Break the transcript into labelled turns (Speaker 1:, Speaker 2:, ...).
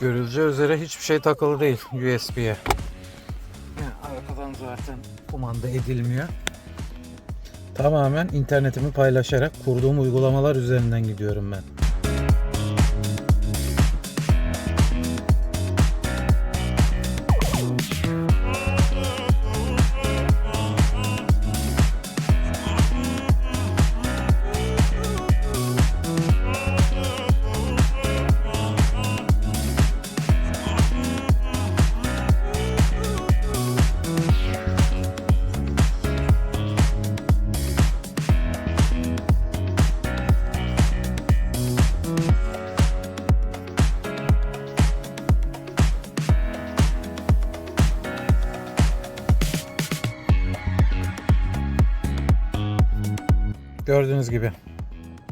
Speaker 1: Görüleceği üzere hiçbir şey takılı değil USB'ye. Yani arkadan zaten kumanda edilmiyor. Tamamen internetimi paylaşarak kurduğum uygulamalar üzerinden gidiyorum ben. Gördüğünüz gibi